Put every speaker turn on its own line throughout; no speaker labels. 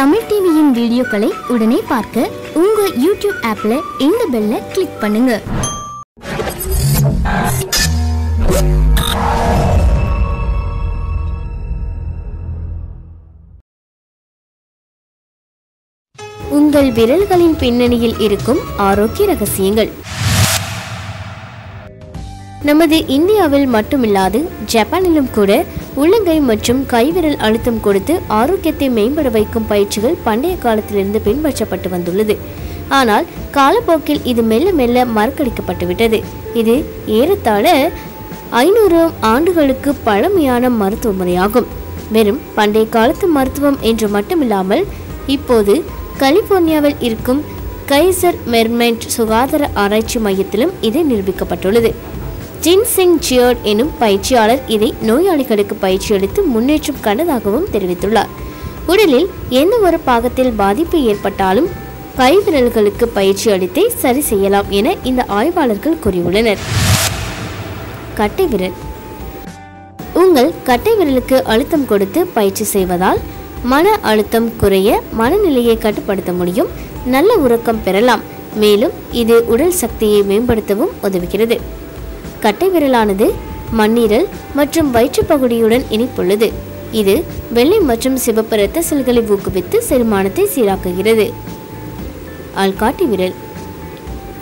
தமிழ் டிவியின் வீடியோக்களை உடனே பார்க்க உங்க யூடியூப் ஆப்ல இந்த பெல்ல கிளிக் பண்ணுங்க. உங்கள் விரல்களின் பின்னணியில் இருக்கும் ஆரோக்கிய ரகசியங்கள். நமது இந்தியாவில் மட்டுமில்லாது ஜப்பானிலும் கூட உள்ளங்கை மற்றும் கைவிரல் அழுத்தம் கொடுத்து ஆரோக்கியத்தை மேம்பட வைக்கும் பயிற்சிகள் பண்டைய காலத்திலிருந்து பின்பற்றப்பட்டு வந்துள்ளது. ஆனால் காலப்போக்கில் இது மெல்ல மெல்ல மறக்கடிக்கப்பட்டுவிட்டது. இது ஏறத்தாழ ஐநூறு ஆண்டுகளுக்கு பழமையான மருத்துவ முறையாகும். வெறும் பண்டைய காலத்து மருத்துவம் என்று மட்டுமில்லாமல் இப்போது கலிபோர்னியாவில் இருக்கும் கைசர் மெர்மெண்ட் சுகாதார ஆராய்ச்சி மையத்திலும் இது நிரூபிக்கப்பட்டுள்ளது. ஜின்சிங் ஜியர்ட் எனும் பயிற்சியாளர் இதை நோயாளிகளுக்கு பயிற்சி அளித்து முன்னேற்றம் கண்டதாகவும் தெரிவித்துள்ளார். உடலில் எந்த ஒரு பாகத்தில் பாதிப்பு ஏற்பட்டாலும் கைவிரல்களுக்கு பயிற்சி அளித்தே சரி செய்யலாம் என இந்த ஆய்வாளர்கள் கூறியுள்ளனர். கட்டை விரல் உங்கள் கட்டை விரலுக்கு அழுத்தம் கொடுத்து பயிற்சி செய்வதால் மன அழுத்தம் குறைய மனநிலையை கட்டுப்படுத்த முடியும். நல்ல உறக்கம் பெறலாம். மேலும் இது உடல் சக்தியை மேம்படுத்தவும் உதவுகிறது. கட்டை விரலானது மண்ணீரல் மற்றும் வயிற்றுப்பகுதியுடன் இணைப்புள்ளது. இது வெள்ளை மற்றும் சிவப்பு இரத்த செல்களை ஊக்குவித்து செரிமானத்தை சீராக்குகிறது. ஆள்காட்டி விரல்.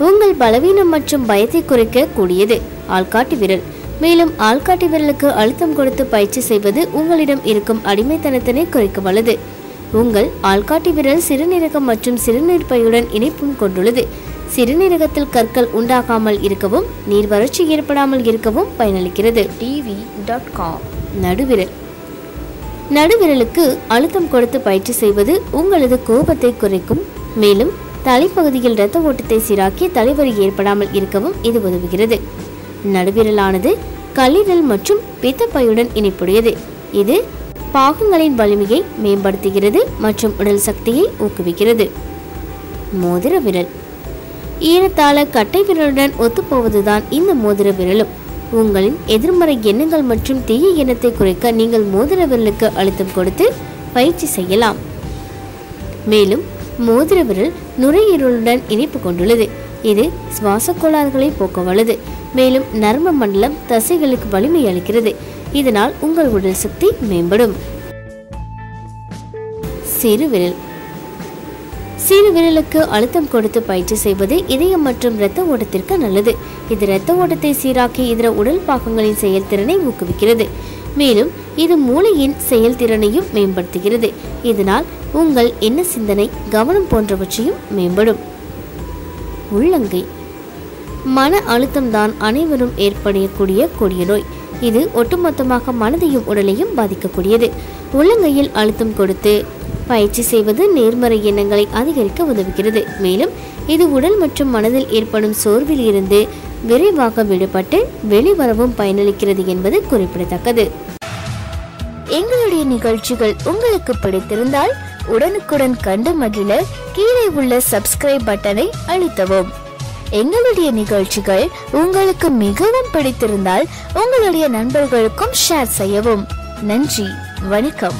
உங்கள் பலவீனம் மற்றும் பயத்தை குறைக்க கூடியது ஆள்காட்டி விரல். மேலும் ஆள்காட்டி விரலுக்கு அழுத்தம் கொடுத்து பயிற்சி செய்வது உங்களிடம் இருக்கும் அடிமைத்தனத்தினை குறைக்க வல்லது. உங்கள் ஆள்காட்டி விரல் சிறுநீரகம் மற்றும் சிறுநீர்ப்பையுடன் இணைப்பும் கொண்டுள்ளது. சிறுநீரகத்தில் கற்கள் உண்டாகாமல் இருக்கவும் நீர் வறட்சி ஏற்படாமல் இருக்கவும் பயனளிக்கிறது. டிவி டாட் காம் நடுவிரல். நடுவிரலுக்கு அழுத்தம் கொடுத்து பயிற்சி செய்வது உங்களது கோபத்தை குறைக்கும். மேலும் தலைப்பகுதியில் இரத்த ஓட்டத்தை சீராக்கி தலைவலி ஏற்படாமல் இருக்கவும் இது உதவுகிறது. நடுவிரலானது கல்லீரல் மற்றும் பித்தப்பையுடன் இணைப்புடையது. இது பாகங்களின் வலிமையை மேம்படுத்துகிறது மற்றும் உடல் சக்தியை ஊக்குவிக்கிறது. மோதிர விரல். ஈரத்தாழ கட்டை விரலுடன் ஒத்துப்போவதுதான் இந்த மோதிர விரலும். உங்களின் எதிர்மறை எண்ணங்கள் மற்றும் தீய எண்ணத்தை குறைக்க நீங்கள் மோதிர விரலுக்கு அழுத்தம் கொடுத்து பயிற்சி செய்யலாம். மேலும் மோதிர விரல் நுரையீரலுடன் இணைப்பு கொண்டுள்ளது. இது சுவாச கோளாறுகளை போக்க வல்லது மேலும் நர்ம மண்டலம் தசைகளுக்கு வலிமை அளிக்கிறது. இதனால் உங்கள் உடல் சக்தி மேம்படும். சிறு விரல். சிறு விரலுக்கு அழுத்தம் கொடுத்து பயிற்சி செய்வது இதயம் மற்றும் இரத்த ஓட்டத்திற்கு நல்லது. இது இரத்த ஓட்டத்தை சீராக்கி இதர உடல் பாகங்களின் செயல்திறனை ஊக்குவிக்கிறது. மேலும் இது மூளையின் செயல்திறனையும் மேம்படுத்துகிறது. இதனால் உங்கள் எண்ண சிந்தனை கவனம் போன்றவற்றையும் மேம்படும். உள்ளங்கை. மன அழுத்தம்தான் அனைவரும் ஏற்படக்கூடிய கொடிய நோய். இது ஒட்டுமொத்தமாக மனதையும் உடலையும் பாதிக்கக்கூடியது. உள்ளங்கையில் அழுத்தம் கொடுத்து பயிற்சி செய்வது நேர்மறை எண்ணங்களை அதிகரிக்க உதவுகிறது. மேலும் இது உடல் மற்றும் மனதில் ஏற்படும் சோர்வில் இருந்து விரைவாக விடுபட்டு வெளிவரவும் பயனளிக்கிறது என்பது குறிப்பிடத்தக்கது. எங்களுடைய நிகழ்ச்சிகள் உங்களுக்கு பிடித்திருந்தால் உடனுக்குடன் கண்டு மகிழ கீழே உள்ள சப்ஸ்கிரைப் பட்டனை அழுத்தவும். எங்களுடைய நிகழ்ச்சிகள் உங்களுக்கு மிகவும் பிடித்திருந்தால் உங்களுடைய நண்பர்களுக்கும் ஷேர் செய்யவும். நன்றி வணக்கம்.